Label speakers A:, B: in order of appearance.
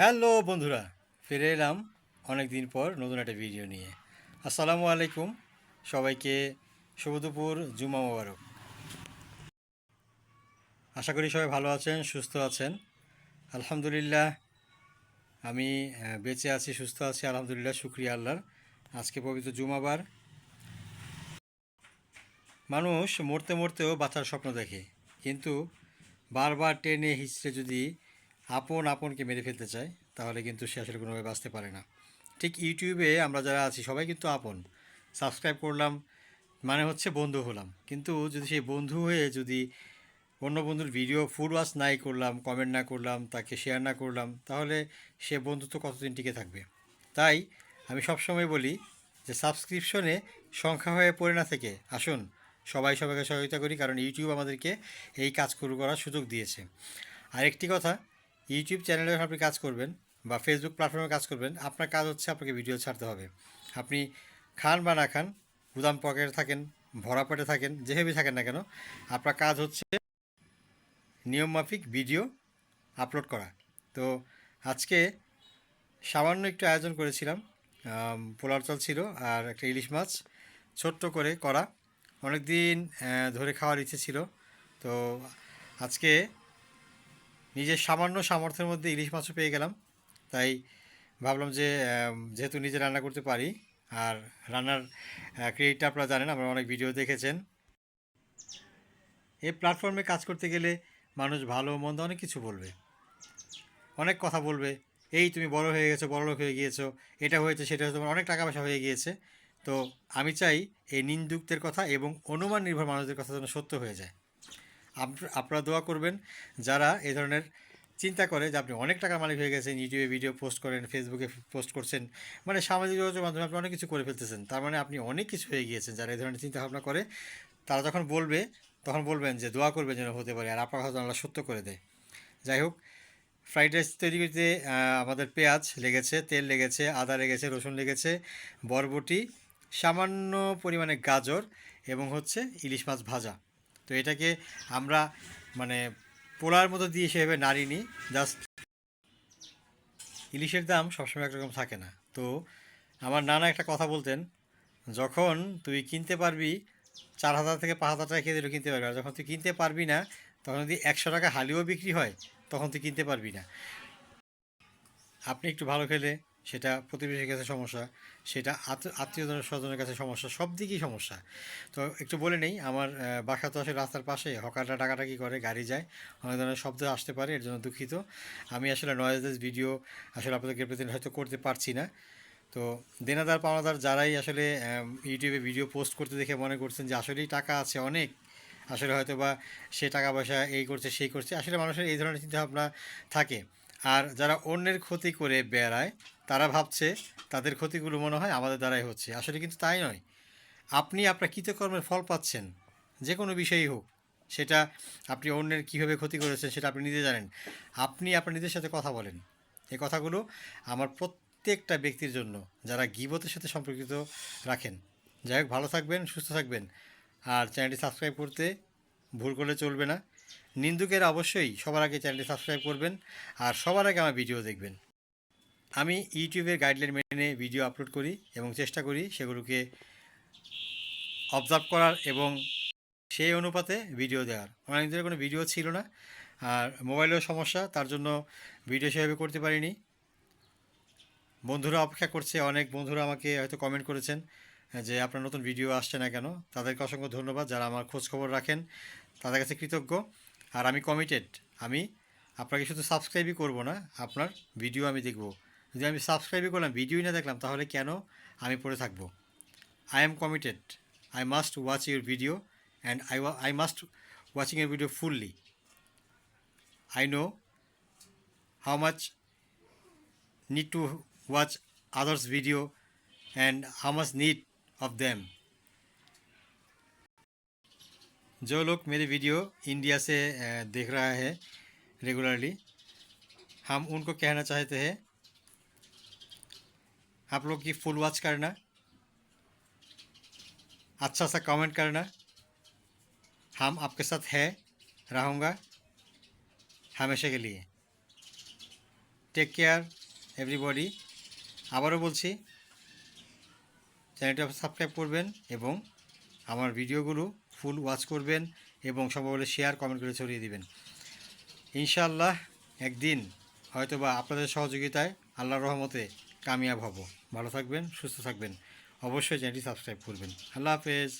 A: Hello বন্ধুরা, ফিরে এলাম অনেক দিন পর নতুন একটা ভিডিও নিয়ে। আসসালামু আলাইকুম, সবাইকে শুভ দুপুর জুমা মোবারক। আশা করি সবাই ভালো আছেন, সুস্থ আছেন। আলহামদুলিল্লাহ, আমি বেঁচে আছি, সুস্থ আছি, আলহামদুলিল্লাহ, শুক্রিয়া আল্লাহর। আজকে পবিত্র জুমাবার মানুষ মরতে মরতেও বাঁচার স্বপ্ন দেখে, কিন্তু বারবার টেনে হিচড়ে যদি আপন আপনকে মেরে ফেলতে চায়, তাহলে কিন্তু সে আসলে কোনোভাবে বাঁচতে পারে না। ঠিক ইউটিউবে আমরা যারা আছি, সবাই কিন্তু আপন। সাবস্ক্রাইব করলাম মানে হচ্ছে বন্ধু হলাম। কিন্তু যদি সেই বন্ধু হয়ে যদি অন্য বন্ধুর ভিডিও ফুল ওয়াচ নাই করলাম কমেন্ট না করলাম, তাকে শেয়ার না করলাম, তাহলে সে বন্ধুত্ব কতদিন টিকে থাকবে? তাই আমি সবসময় বলি যে সাবস্ক্রিপশনে সংখ্যা হয়ে পড়ে না থেকে আসুন, সবাই সবাইকে সহযোগিতা করি, কারণ ইউটিউব আমাদেরকে এই কাজ করার সুযোগ দিয়েছে। আরেকটি কথা ইউটিউব চ্যানেলে আপনি কাজ করবেন বা ফেসবুক প্ল্যাটফর্মে কাজ করবেন, আপনার কাজ হচ্ছে আপনাকে ভিডিও ছাড়তে হবে। আপনি খান বা না খান, গুদাম পকেটে থাকেন, ভরা পেটে থাকেন, যেভাবেই থাকেন না কেন, আপনার কাজ হচ্ছে নিয়মমাফিক ভিডিও আপলোড করা। তো আজকে সামান্য একটু আয়োজন করেছিলাম পোলার চাল ছিল আর একটা ইলিশ মাছ, ছোট্ট করে করা। অনেক দিন ধরে খাওয়ার ইচ্ছে ছিল। তো আজকে নিজের সামান্য সামর্থ্যের মধ্যে ইলিশ মাছও পেয়ে গেলাম। তাই ভাবলাম যে যেহেতু নিজে রান্না করতে পারি, আর রান্নার ক্রেডিটটা আপনারা জানেন, আপনারা অনেক ভিডিও দেখেছেন। এই প্ল্যাটফর্মে কাজ করতে গেলে মানুষ ভালো, মন্দ অনেক কিছু বলবে। অনেক কথা বলবে। এই তুমি বড় হয়ে গেছো, বড় লোক হয়ে গিয়েছো, এটা হয়েছে, সেটা হয়েছে, তোমার অনেক টাকা পয়সা হয়ে গিয়েছে। তো আমি চাই এই নিন্দুকদের কথা এবং অনুমান নির্ভর মানুষদের কথা যেন সত্য হয়ে যায়। আপনারা দোয়া করবেন, যারা এই ধরনের চিন্তা করে যে আপনি অনেক টাকার মালিক হয়ে গেছেন, ইউটিউবে ভিডিও পোস্ট করেন, ফেসবুকে পোস্ট করছেন মানে সামাজিক যোগাযোগের মাধ্যমে আপনি অনেক কিছু করে ফেলতেছেন, তার মানে আপনি অনেক কিছু হয়ে গিয়েছেন, যারা এই ধরনের চিন্তা ভাবনা করে, তারা যখন বলবে, তখন বলবেন যে দোয়া করবেন যেন হতে পারে, আর আপনার কথা আল্লাহ সত্য করে দেয়। যাই হোক, ফ্রাইড রাইস তৈরি করতে আমাদের পেঁয়াজ লেগেছে, তেল লেগেছে, আদা লেগেছে, রসুন লেগেছে, বরবটি, সামান্য পরিমাণে গাজর এবং হচ্ছে ইলিশ মাছ ভাজা। তো এটাকে আমরা মানে পোলার মতো দিয়ে সেভাবে নাড়িনি জাস্ট ইলিশের দাম সবসময় একরকম থাকে না। তো আমার নানা একটা কথা বলতেন, যখন তুই কিনতে পারবি, চার হাজার থেকে পাঁচ হাজার টাকা কেজিরও কিনতে পারবি, আর যখন তুই কিনতে পারবি না, তখন যদি একশো টাকা হালিও বিক্রি হয়, তখন তুই কিনতে পারবি না। আপনি একটু ভালো খেলে সেটা প্রতিবেশীর কাছে সমস্যা, সেটা আত্মীয় স্বজনের কাছে সমস্যা, সব দিকেই সমস্যা। তো একটু বলে নেই, আমার বাসা তো আসলে রাস্তার পাশে, হকাররা টাকাটাকি করে, গাড়ি যায়, অনেক ধরনের শব্দ আসতে পারে, এর জন্য দুঃখিত। আমি আসলে নয়েজেস ভিডিও আসলে আপনাদেরকে প্রতিদিন হয়তো করতে পারছি না। তো দেনাদার, পাওনাদার যারাই আসলে ইউটিউবে ভিডিও পোস্ট করতে দেখে মনে করছেন যে আসলেই টাকা আছে অনেক, আসলে হয়তো বা সে টাকা পয়সা এই করছে, সেই করছে, আসলে মানুষের এই ধরনের চিন্তাভাবনা থাকে। আর যারা অন্যের ক্ষতি করে বেড়ায় ভাবছে তাদের ক্ষতিগুলো মনে হয় আমাদের দ্বারাই হচ্ছে। আসলে কিন্তু তাই নয়। আপনি আপনার কৃতকর্মের ফল পাচ্ছেন, যে কোনো বিষয়েই হোক। সেটা আপনি অন্যের কীভাবে ক্ষতি করেছেন সেটা আপনি নিজে জানেন। আপনি আপনার নিজের সাথে কথা বলেন। এই কথাগুলো আমার প্রত্যেকটা ব্যক্তির জন্য, যারা গিবতের সাথে সম্পর্কিত রাখেন। যাই হোক, ভালো থাকবেন, সুস্থ থাকবেন। আর চ্যানেলটি সাবস্ক্রাইব করতে ভুল করলে চলবে না। নিন্দুকের অবশ্যই সবার আগে চ্যানেলটি সাবস্ক্রাইব করবেন আর সবার আগে আমার ভিডিও দেখবেন। আমি ইউটিউবের গাইডলাইন মেনে ভিডিও আপলোড করি এবং চেষ্টা করি সেগুলোকে অবজার্ভ করার এবং সেই অনুপাতে ভিডিও দেওয়ার। অনেক দিনের কোনো ভিডিও ছিল না। আর মোবাইলেও সমস্যা, তার জন্য ভিডিও সেভাবে করতে পারিনি। বন্ধুরা অপেক্ষা করছে, অনেক বন্ধুরা আমাকে হয়তো কমেন্ট করেছেন যে, আপনার নতুন ভিডিও আসছে না কেন? তাদেরকে অসংখ্য ধন্যবাদ যারা আমার খোঁজ খবর রাখেন, তাদের কাছে কৃতজ্ঞ। আর আমি কমিটেড আমি আপনাকে শুধু সাবস্ক্রাইবই করব না, আপনার ভিডিও আমি দেখব। যদি আমি সাবস্ক্রাইবই করলাম ভিডিওই না দেখলাম তাহলে কেন আমি পড়ে থাকবো I am committed I must watch your video and I I must watching your video fully I know how much need to watch others video and how much need of them जो लोग मेरे video India से अ, देख रहा है regularly हम उनको कहना चाहते हैं आप लोग की फुल वॉच करना अच्छा सा कमेंट करना हम आपके साथ है रहूँगा हमेशा के लिए টেক কেয়ার এভরিবডি আবারও বলছি চ্যানেলটা সাবস্ক্রাইব করবেন এবং আমার ভিডিওগুলো ফুল ওয়াচ করবেন এবং সম্ভব হলে শেয়ার কমেন্ট করে ছড়িয়ে দিবেন ইনশাআল্লাহ একদিন হয়তোবা আপনাদের সহযোগিতায় আল্লাহর রহমতে কামিয়াব হব। ভালো থাকবেন সুস্থ থাকবেন। অবশ্যই চ্যানেলটি সাবস্ক্রাইব করবেন। আল্লাহ হাফেজ।